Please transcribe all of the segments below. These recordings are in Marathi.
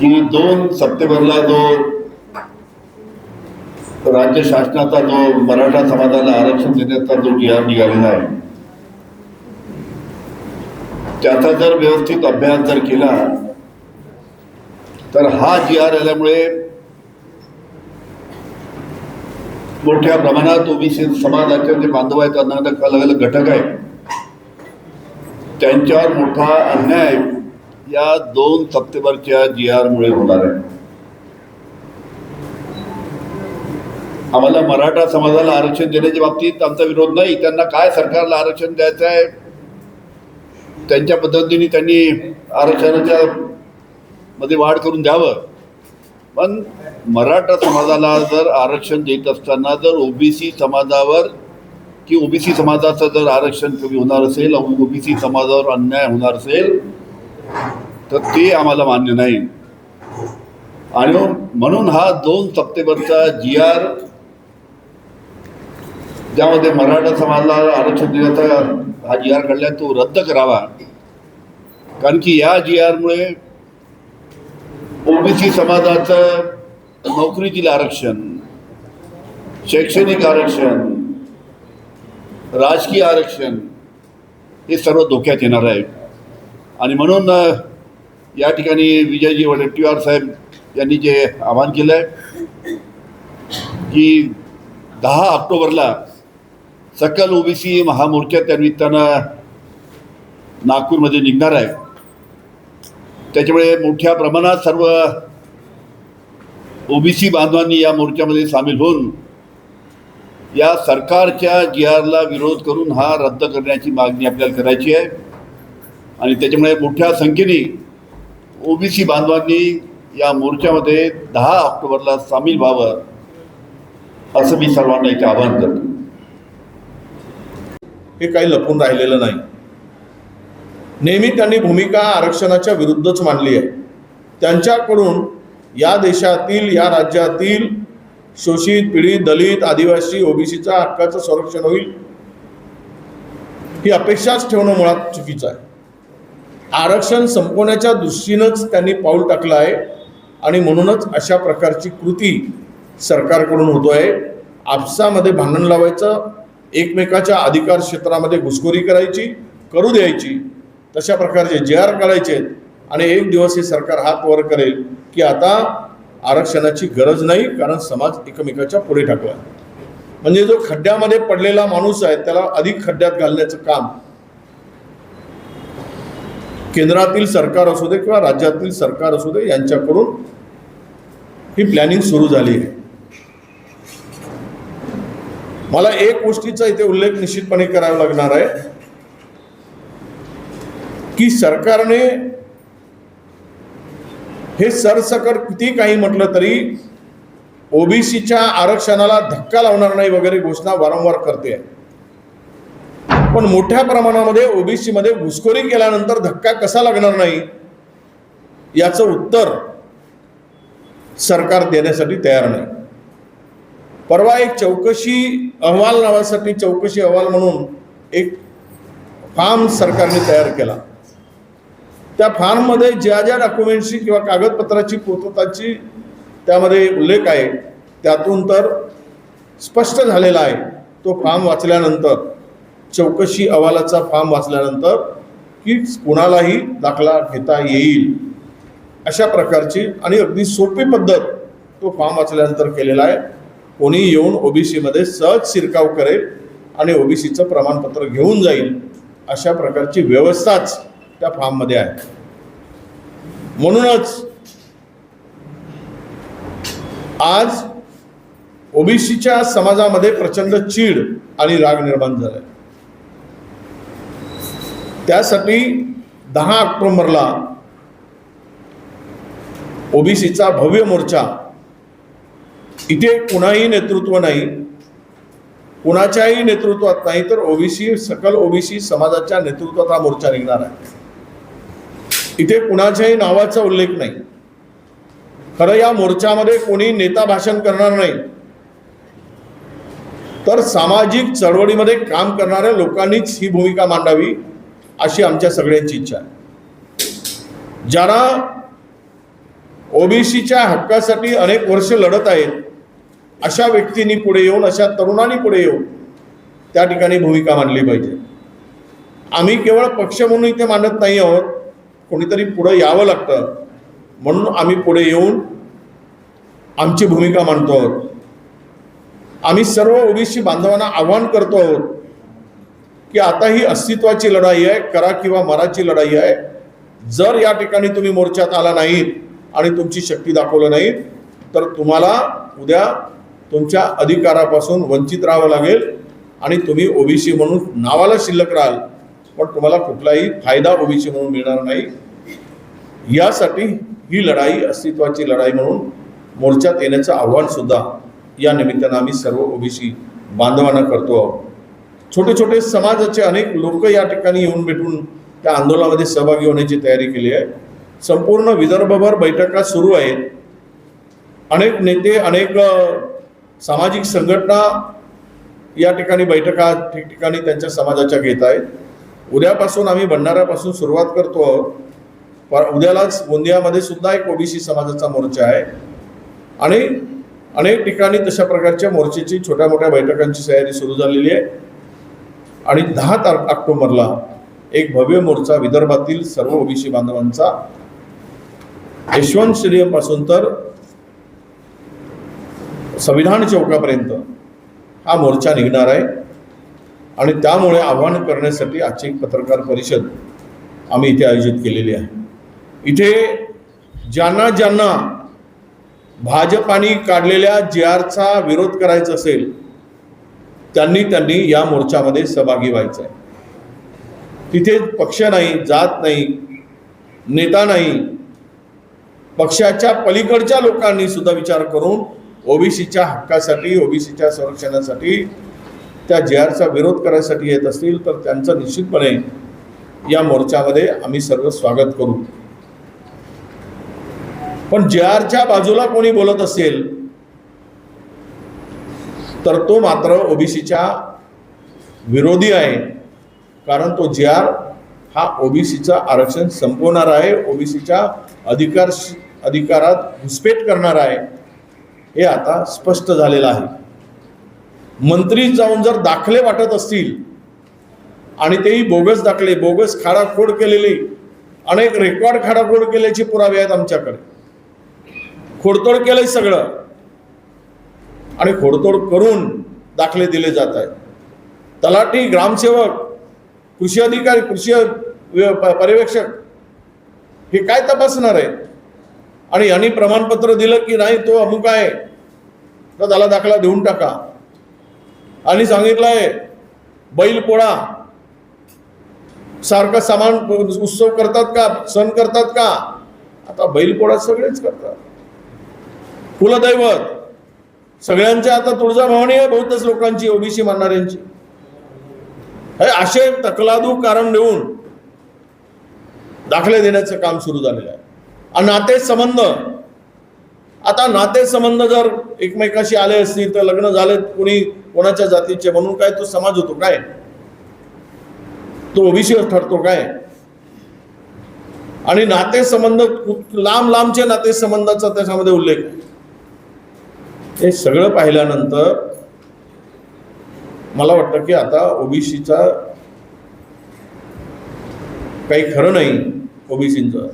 की दोन सप्टेंबरला जो राज्य शासनाचा जो मराठा समाजाला आरक्षण देण्याचा जो जी आर निघालेला आहे त्याचा जर व्यवस्थित अभ्यास जर केला तर हा जी आर आल्यामुळे मोठ्या प्रमाणात ओबीसी समाजाचे जे बांधव आहेत त्यांना अलग अलग घटक आहेत. त्यांच्यावर मोठा अन्याय या दोन सप्टेंबरच्या जी आरमुळे होणार आहे. आम्हाला मराठा समाजाला आरक्षण देण्याच्या बाबतीत आमचा विरोध नाही. त्यांना काय सरकारला आरक्षण द्यायचं आहे? त्यांच्या पद्धतीने त्यांनी आरक्षणाच्या मध्ये वाढ करून द्यावं. पण मराठा समाजाला जर आरक्षण देत असताना जर ओबीसी समाजावर की ओबीसी समाजाचं जर आरक्षण कमी होणार असेल ओबीसी समाजावर अन्याय होणार असेल तर ते आम्हाला मान्य नाही. आणि म्हणून हा दोन सप्टेंबरचा जी आर ज्यामध्ये मराठा समाजाला आरक्षण देण्याचा हा जी आर काढला तो रद्द करावा. कारण की या जी आरमुळे ओबीसी समाजाचं नोकरीतील आरक्षण शैक्षणिक आरक्षण राजकीय आरक्षण हे सर्व धोक्यात येणार आहे. आणि म्हणून या ठिकाणी विजयजी वडेट्टीवार साहेब यांनी जे आवाहन केलं आहे की दहा ऑक्टोबरला सकल ओबीसी महामोर्चा त्यानिमित्तानं नागपूरमध्ये निघणार आहे. त्याच्यामुळे मोठ्या प्रमाणात सर्व ओबीसी बांधवांनी या मोर्चामध्ये सामील होऊन या सरकारच्या जी आरला विरोध करून हा रद्द करण्याची मागणी आपल्याला करायची आहे. आणि त्याच्यामुळे मोठ्या संख्येने ओबीसी बांधवांनी या मोर्चामध्ये दहा ऑक्टोबरला सामील व्हावं असं मी सर्वांना इथे आवाहन करतो. हे काही लपून राहिलेलं नाही. नेहमी त्यांनी भूमिका आरक्षणाच्या विरुद्धच मांडली आहे. त्यांच्याकडून या देशातील या राज्यातील शोषित पीडित दलित आदिवासी ओबीसीचा हक्काचं संरक्षण होईल ही अपेक्षाच ठेवणं मुळात चुकीचं आहे. आरक्षण संपवण्याच्या दृष्टीनंच त्यांनी पाऊल टाकलं आहे. आणि म्हणूनच अशा प्रकारची कृती सरकारकडून होतो आहे आपसामध्ये भांडण लावायचं एकमेकाच्या अधिकार क्षेत्रामध्ये घुसखोरी करायची करू द्यायची तशा प्रकारचे जे आर काढायचे आहेत. आणि एक दिवस हे सरकार हात वर करेल की आता आरक्षणाची गरज नाही कारण समाज एकमेकाच्या पुढे टाकला म्हणजे जो खड्ड्यामध्ये पडलेला माणूस आहे त्याला अधिक खड्ड्यात घालण्याचं काम केंद्रातील सरकार असू दे किंवा राज्यातील सरकार असू दे यांच्याकडून ही प्लॅनिंग सुरू झाली आहे. मला एक गोष्टीचा इथे उल्लेख निश्चितपणे करावा लागणार आहे की सरकारने हे सरसकट किती काही म्हटलं तरी ओबीसीच्या आरक्षणाला धक्का लावणार नाही वगैरे घोषणा वारंवार करते पण मोठ्या प्रमाणामध्ये ओबीसी मध्ये घुसखोरी केल्यानंतर धक्का कसा लागणार नाही याचं उत्तर सरकार देण्यासाठी तयार नाही. परवा एक चौकशी अहवाल नावासाठी चौकशी अहवाल म्हणून एक फार्म सरकारने तयार केला. त्या फार्ममध्ये ज्या ज्या डॉक्युमेंटची किंवा कागदपत्राची पूर्तताची त्यामध्ये उल्लेख आहे त्यातून तर स्पष्ट झालेला आहे तो फॉर्म वाचल्यानंतर. चौकशी अहवालाचा फॉर्म वाचल्यानंतर की कुणालाही दाखला घेता येईल अशा प्रकारची आणि अगदी सोपी पद्धत तो फॉर्म वाचल्यानंतर केलेला आहे. कोणी येऊन ओबीसीमध्ये सहज शिरकाव करेल आणि ओबीसीचं प्रमाणपत्र घेऊन जाईल अशा प्रकारची व्यवस्थाच त्या फॉर्ममध्ये आहे. म्हणूनच आज ओबीसीच्या समाजामध्ये प्रचंड चीड आणि राग निर्माण झालाय. त्यासाठी दहा ऑक्टोबरला ओबीसीचा भव्य मोर्चा. इथे कुणाही नेतृत्व नाही कुणाच्याही नेतृत्वात नाही तर ओबीसी सकल ओबीसी समाजाच्या नेतृत्वात हा मोर्चा निघणार आहे. इथे कुणाच्याही नावाचा उल्लेख नाही. खरं या मोर्चामध्ये कोणी नेता भाषण करणार नाही. तर सामाजिक चळवळीमध्ये काम करणाऱ्या लोकांनीच ही भूमिका मांडावी. अशी आमच्या सगळ्यांची इच्छा आहे. ज्यांना ओबीसीच्या हक्कासाठी अनेक वर्ष लढत आहेत अशा व्यक्तींनी पुढे येऊन अशा तरुणांनी पुढे येऊन त्या ठिकाणी भूमिका मांडली पाहिजे. आम्ही केवळ पक्ष म्हणून इथे मांडत नाही आहोत कोणीतरी पुढं यावं लागतं. म्हणून आम्ही पुढे येऊन आमची भूमिका मांडतो आहोत. आम्ही सर्व ओबीसी बांधवांना आव्हान करतो आहोत की आता ही अस्तित्वाची लढाई आहे करा किंवा मराची लढाई आहे. जर या ठिकाणी तुम्ही मोर्चात आला नाहीत आणि तुमची शक्ती दाखवलं नाहीत तर तुम्हाला उद्या तुमच्या अधिकारापासून वंचित राहावं लागेल आणि तुम्ही ओबीसी म्हणून नावाला शिल्लक राहाल. पण तुम्हाला कुठलाही फायदा ओबीसी म्हणून मिळणार नाही. यासाठी ही लढाई अस्तित्वाची लढाई म्हणून मोर्चात येण्याचं आव्हानसुद्धा या निमित्तानं आम्ही सर्व ओबीसी बांधवांना करतो आहोत. छोटे छोटे समाजाचे अनेक लोक या ठिकाणी येऊन भेटून त्या आंदोलनामध्ये सहभागी होण्याची तयारी केली आहे. संपूर्ण विदर्भभर बैठका सुरू आहेत. अनेक नेते अनेक सामाजिक संघटना या ठिकाणी बैठका ठिकठिकाणी त्यांच्या समाजाच्या घेत आहेत. उद्यापासून आम्ही भंडाऱ्यापासून सुरुवात करतो आहोत. पर उद्यालाच गोंदियामध्ये सुद्धा एक ओबीसी समाजाचा मोर्चा आहे. आणि अनेक ठिकाणी तशा प्रकारच्या मोर्चेची छोट्या मोठ्या बैठकांची तयारी सुरू झालेली आहे. आणि दहा तार ऑक्टोबरला एक भव्य मोर्चा विदर्भातील सर्व ओबीसी बांधवांचा. यशवंत स्टेडियमपासून तर संविधान चौकापर्यंत हा मोर्चा निघणार आहे. आणि त्यामुळे आव्हान करण्यासाठी आजची एक पत्रकार परिषद आम्ही इथे आयोजित केलेली आहे. इथे ज्यांना ज्यांना भाजपाने काढलेल्या जे आरचा विरोध करायचा असेल त्यांनी त्यांनी या मोर्चामध्ये सहभागी व्हायचं आहे तिथे पक्ष नाही जात नाही नेता नाही. पक्षाच्या पलीकडच्या लोकांनी सुद्धा विचार करून ओबीसीच्या हक्कासाठी ओबीसीच्या संरक्षणासाठी त्या जे आरचा विरोध करायसाठी येत असतील तर त्यांचं निश्चितपणे या मोर्चामध्ये आम्ही सर्व स्वागत करू. पण जे आरच्या बाजूला कोणी बोलत असेल तर तो मात्र ओबीसीच्या विरोधी आहे. कारण तो जे आर हा ओबीसीचा आरक्षण संपवणार आहे. ओबीसीच्या अधिकार अधिकारात घुसपेट करणार आहे. हे आता स्पष्ट झालेलं आहे. मंत्री जाऊन जर दाखले वाटत असतील आणि तेही बोगस दाखले बोगस खाडाखोड केलेली अनेक रेकॉर्ड खाडाखोड केल्याचे पुरावे आहेत आमच्याकडे. खोडतोड केलंय सगळं. आणि खोडतोड करून दाखले दिले जात आहेत. तलाठी ग्रामसेवक कृषी अधिकारी कृषी व्य- प- पर्यवेक्षक हे काय तपासणार आहे आणि यांनी प्रमाणपत्र दिलं की नाही तो अमुक आहे. तर त्याला दाखला देऊन टाका. आणि सांगितलंय बैल पोळा. सारखा सामान उत्सव करतात का? सण करतात का? आता बैलपोळा सगळेच करतात. कुलदैवत सगळ्यांच्या आता तुळजाभवानी आहे बहुतच लोकांची ओबीसी मानणाऱ्यांची. असे तकलादू कारण देऊन दाखले देण्याचं काम सुरू झालेलं आहे. आणि नाते संबंध आता नाते संबंध जर एकमेकाशी आले असतील तर लग्न झाले कोणी कोणाच्या जातीचे म्हणून काय तो समाज होतो काय? तो ओबीसी ठरतो काय? आणि नाते संबंध खूप लांब लांबचे नाते संबंधाचा त्याच्यामध्ये उल्लेख आहे. हे सगळं पाहिल्यानंतर मला वाटतं की आता ओबीसीचा काही खरं नाही ओबीसींचं.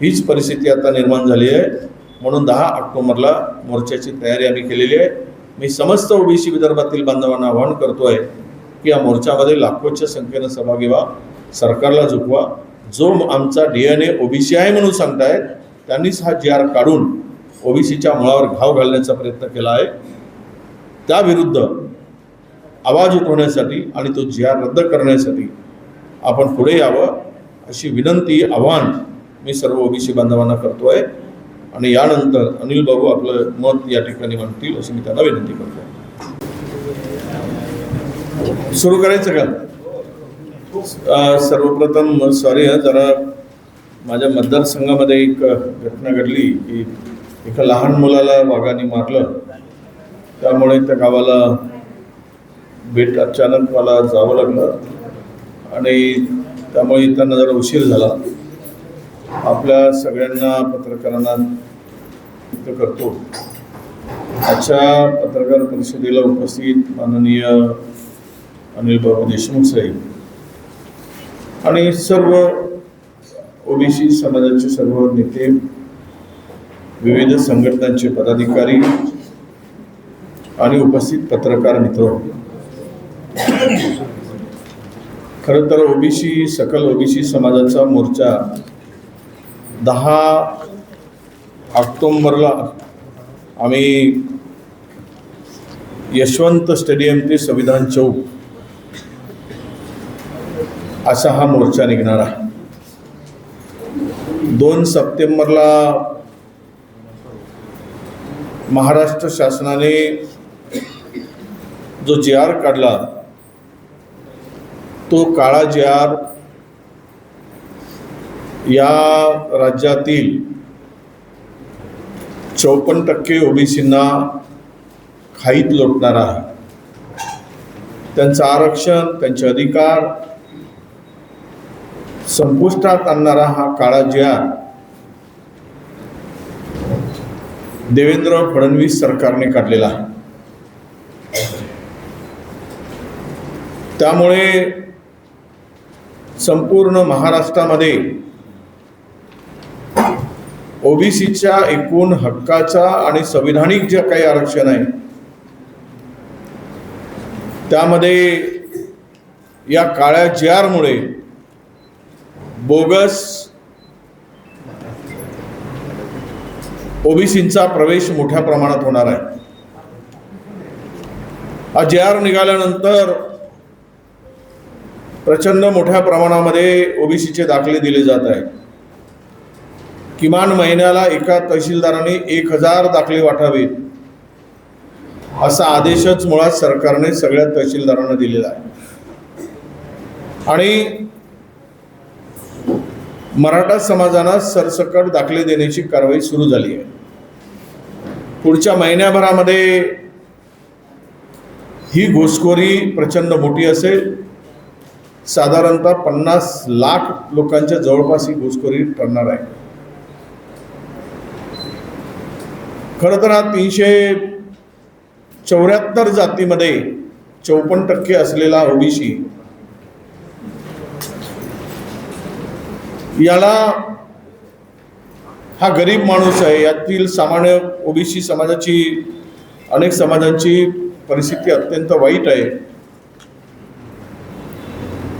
हीच परिस्थिती आता निर्माण झाली आहे. म्हणून दहा ऑक्टोबरला मोर्चाची तयारी आम्ही केलेली आहे. मी समस्त ओबीसी विदर्भातील बांधवांना आवाहन करतो आहे की या मोर्चामध्ये लाखोच्या संख्येनं सहभागी व्हा सरकारला झुकवा. जो आमचा डी एन ए ओबीसी आहे म्हणून सांगतायत त्यांनीच हा जी आर काढून ओबीसीच्या मुळावर घाव घालण्याचा प्रयत्न केला आहे. त्याविरुद्ध आवाज उठवण्यासाठी आणि तो जी आर रद्द करण्यासाठी आपण पुढे यावं अशी विनंती आव्हान मी सर्व ओबीसी बांधवांना करतो आहे आणि यानंतर अनिल बाबू आपलं मत या ठिकाणी मांडतील अशी मी त्यांना विनंती करतो सुरू करायचं का? सर्वप्रथम सॉरी जरा माझ्या मतदारसंघामध्ये एक घटना घडली की एका लहान मुलाला वाघाने मारलं. त्यामुळे त्या गावाला भेट अचानक मला जावं लागलं आणि त्यामुळे त्यांना जरा उशीर झाला. आपल्या सगळ्यांना पत्रकारांना व्यक्त करतो. आजच्या पत्रकार परिषदेला उपस्थित माननीय अनिल बाबू देशमुख साहेब आणि सर्व ओबीसी समाजाचे सर्व नेते विविध संघटनांचे पदाधिकारी आणि उपस्थित पत्रकार मित्र. खरं तर ओबीसी सकल ओबीसी समाजाचा मोर्चा दहा ऑक्टोंबरला आम्ही यशवंत स्टेडियम ते संविधान चौक असा हा मोर्चा निघणार आहे. दोन सप्टेंबरला महाराष्ट्र शासनाने जो जे आर काढला तो काळा जे आर या राज्यातील चौपन्न टक्के ओबीसींना खाईत लोटणार आहे. त्यांचं आरक्षण त्यांचे अधिकार संपुष्टात आणणारा हा काळा जे आर देवेंद्र फडणवीस सरकारने काढलेला. आहे त्यामुळे संपूर्ण महाराष्ट्रामध्ये ओबीसीच्या एकूण हक्काचा आणि संविधानिक जे काही आरक्षण आहे त्यामध्ये या काळ्या जी आरमुळे बोगस ओबीसींचा प्रवेश मोठ्या प्रमाणात होणार आहे. हा जे आर निघाल्यानंतर प्रचंड मोठ्या प्रमाणामध्ये ओबीसीचे दाखले दिले जात आहेत. किमान महिन्याला एका तहसीलदाराने एक हजार दाखले वाटावेत असा आदेशच मुळात सरकारने सगळ्या तहसीलदारांना दिलेला आहे. आणि मराठा समाजाला सरसकट दाखले देण्याची कारवाई सुरू झाली आहे. पुढच्या महिन्याभरामध्ये ही घुसखोरी प्रचंड मोठी असेल. साधारणतः पन्नास लाख लोकांच्या जवळपास ही घुसखोरी ठरणार आहे. खरं तर हा तीनशे चौऱ्याहत्तर जातीमध्ये चौपन्न टक्के असलेला ओबीसी याला हा गरीब माणूस आहे यातील सामान्य ओबीसी समाजाची अनेक समाजांची परिस्थिती अत्यंत वाईट आहे.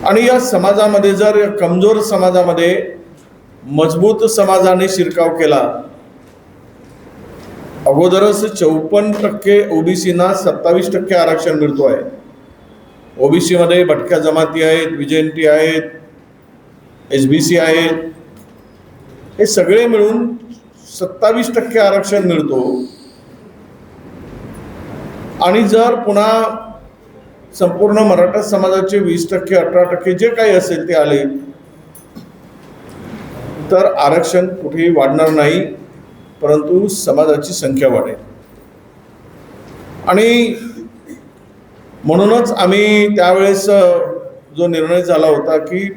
आणि या समाजामध्ये जर या कमजोर समाजामध्ये मजबूत समाजाने शिरकाव केला अगोदरच चौपन्न टक्के ओबीसीना सत्तावीस टक्के आरक्षण मिळतो आहे ओबीसीमध्ये भटक्या जमाती आहेत विजयंती आहेत एस बी सी आहे. हे सगळे मिळून सत्तावीस टक्के आरक्षण मिळतो. आणि जर पुन्हा संपूर्ण मराठा समाजाचे वीस टक्के अठरा टक्के जे काही असेल ते आले तर आरक्षण कुठेही वाढणार नाही परंतु समाजाची संख्या वाढेल. आणि म्हणूनच आम्ही त्यावेळेस जो निर्णय झाला होता की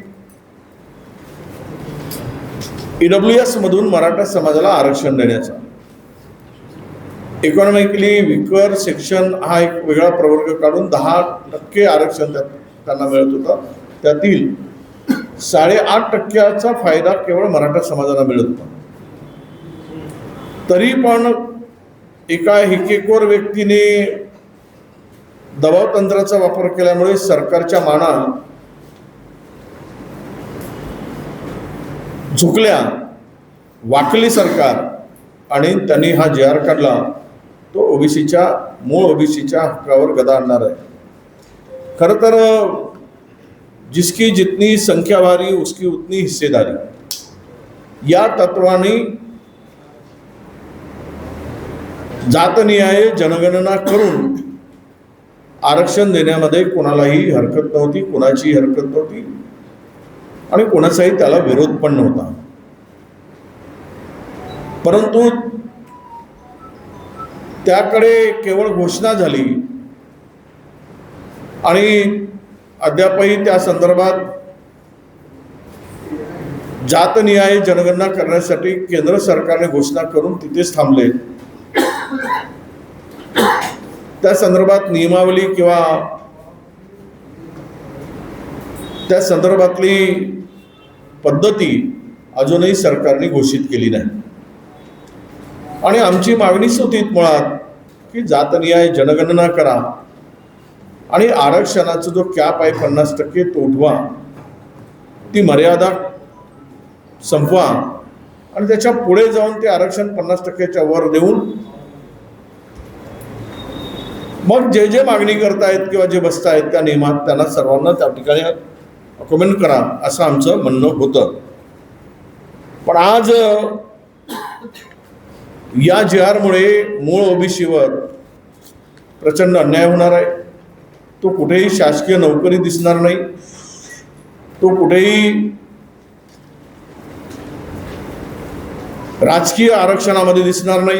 ईडब्ल्यू एस मधून मराठा समाजाला आरक्षण देण्याचा. इकॉनॉमिकली विकर सेक्शन हा एक वेगळा प्रवर्ग काढून दहा टक्के आरक्षण त्या त्यांना मिळत होतं. त्यातील साडेआठ टक्क्याचा फायदा केवळ मराठा समाजाला मिळत होता. तरी पण एका हिकेकोर व्यक्तीने दबाव तंत्राचा वापर केल्यामुळे सरकारच्या माना झुकल्या वाकली सरकार आणि त्यांनी हा जे आर काढला तो ओबीसीच्या मूळ ओबीसीच्या हक्कावर गदा आणणार आहे. खरं तर जिसकी जितनी संख्या भारी उसकी उतनी हिस्सेदारी. या तत्वाने जातनिहाय जनगणना करून आरक्षण देण्यामध्ये कोणालाही हरकत नव्हती कोणाचीही हरकत नव्हती. आणि कोणाचाही त्याला विरोध पण नव्हता. परंतु त्याकडे केवळ घोषणा झाली. आणि अद्यापही त्या संदर्भात जातनिहाय जनगणना करण्यासाठी केंद्र सरकारने घोषणा करून तिथेच थांबले. त्या संदर्भात नियमावली किंवा त्या संदर्भातली पद्धती अजूनही सरकारने घोषित केली नाही. आणि आमची मागणीच होती मुळात की जातनिहाय जनगणना करा आणि आरक्षणाचा जो कॅप आहे पन्नास टक्के तो उठवा ती मर्यादा संपवा आणि त्याच्या पुढे जाऊन ते आरक्षण पन्नास टक्क्याच्या वर देऊन मग जे जे मागणी करतायत किंवा जे बसतायत त्या नियमात त्यांना सर्वांना त्या ठिकाणी कमेंट करा असं आमचं म्हणणं होतं. पण आज या जे आरमुळे मूळ ओबीसीवर प्रचंड अन्याय होणार आहे. तो कुठेही शासकीय नोकरी दिसणार नाही. तो कुठेही राजकीय आरक्षणामध्ये दिसणार नाही.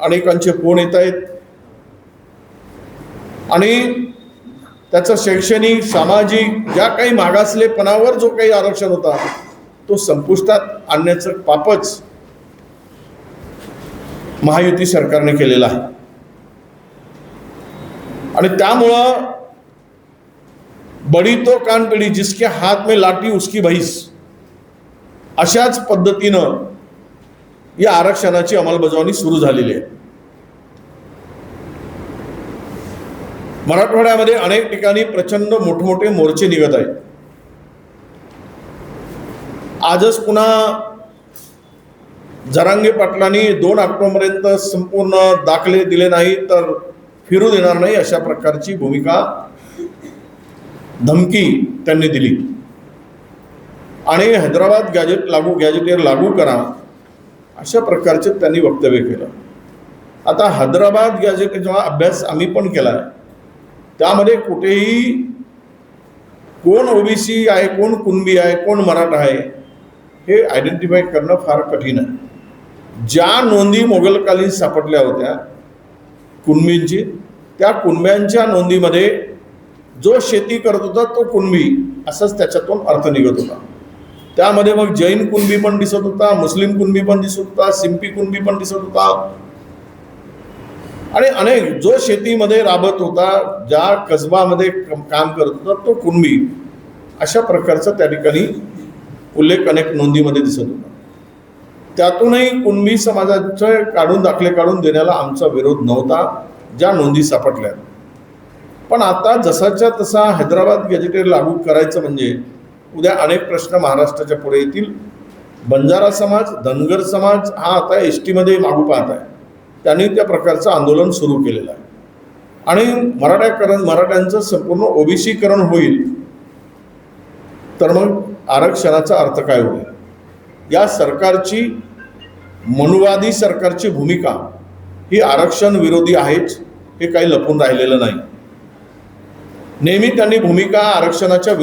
अनेकांचे फोन येत आहेत. आणि त्याचं शैक्षणिक सामाजिक ज्या काही मागासलेपणावर जो काही आरक्षण होता तो संपुष्टात आणण्याचं पापच महायुती सरकारने केलेलं आहे. आणि त्यामुळं बडी तो कान पिढी जिसके हात में लाठी उसकी भैस अशाच पद्धतीनं या आरक्षणाची अंमलबजावणी सुरू झालेली आहे. मराठवाड्यामध्ये अनेक ठिकाणी प्रचंड मोठमोठे मोर्चे निघत आहेत. आजच पुन्हा जरांगे पाटलांनी दोन ऑक्टोबरपर्यंत संपूर्ण दाखले दिले नाही तर फिरू देणार नाही अशा प्रकारची भूमिका धमकी त्यांनी दिली. आणि हैदराबाद गॅजेट लागू गॅजेटेर लागू करा अशा प्रकारचे त्यांनी वक्तव्य केलं. आता हैदराबाद गॅजेटेचा अभ्यास आम्ही पण केला आहे त्यामध्ये कुठेही कोण ओबीसी आहे कोण कुणबी आहे कोण मराठा आहे हे आयडेंटिफाय करणं फार कठीण आहे. ज्या नोंदी मोगलकालीन सापडल्या होत्या कुणबींची त्या कुणब्यांच्या नोंदीमध्ये जो शेती करत होता तो कुणबी असंच त्याच्यातून अर्थ निघत होता. त्यामध्ये मग जैन कुणबी पण दिसत होता मुस्लिम कुणबी पण दिसत होता सिंपी कुणबी पण दिसत होता आणि अनेक जो शेतीमध्ये राबत होता ज्या कसबामध्ये कम- काम करत होता तो कुणबी. अशा प्रकारचा त्या ठिकाणी उल्लेख अनेक नोंदीमध्ये दिसत होता. त्यातूनही कुणबी समाजाचे काढून दाखले काढून देण्याला आमचा विरोध नव्हता ज्या नोंदी सापडल्या. पण आता जसाच्या तसा हैदराबाद गॅजेटेड लागू करायचं म्हणजे उद्या अनेक प्रश्न महाराष्ट्राच्या पुढे येतील. बंजारा समाज धनगर समाज हा आता एस टीमध्ये मागू पाहत आहे. त्यांनी त्या प्रकारचं आंदोलन सुरू केलेलं आहे. आणि मराठाकरण मराठ्यांचं संपूर्ण ओबीसीकरण होईल तर मग आरक्षणाचा अर्थ काय होईल? या सरकारची मनुवादी सरकारची भूमिका ही आरक्षण विरोधी आहेच हे काही लपून राहिलेलं नाही. नेहमी त्यांनी भूमिका आरक्षणाच्या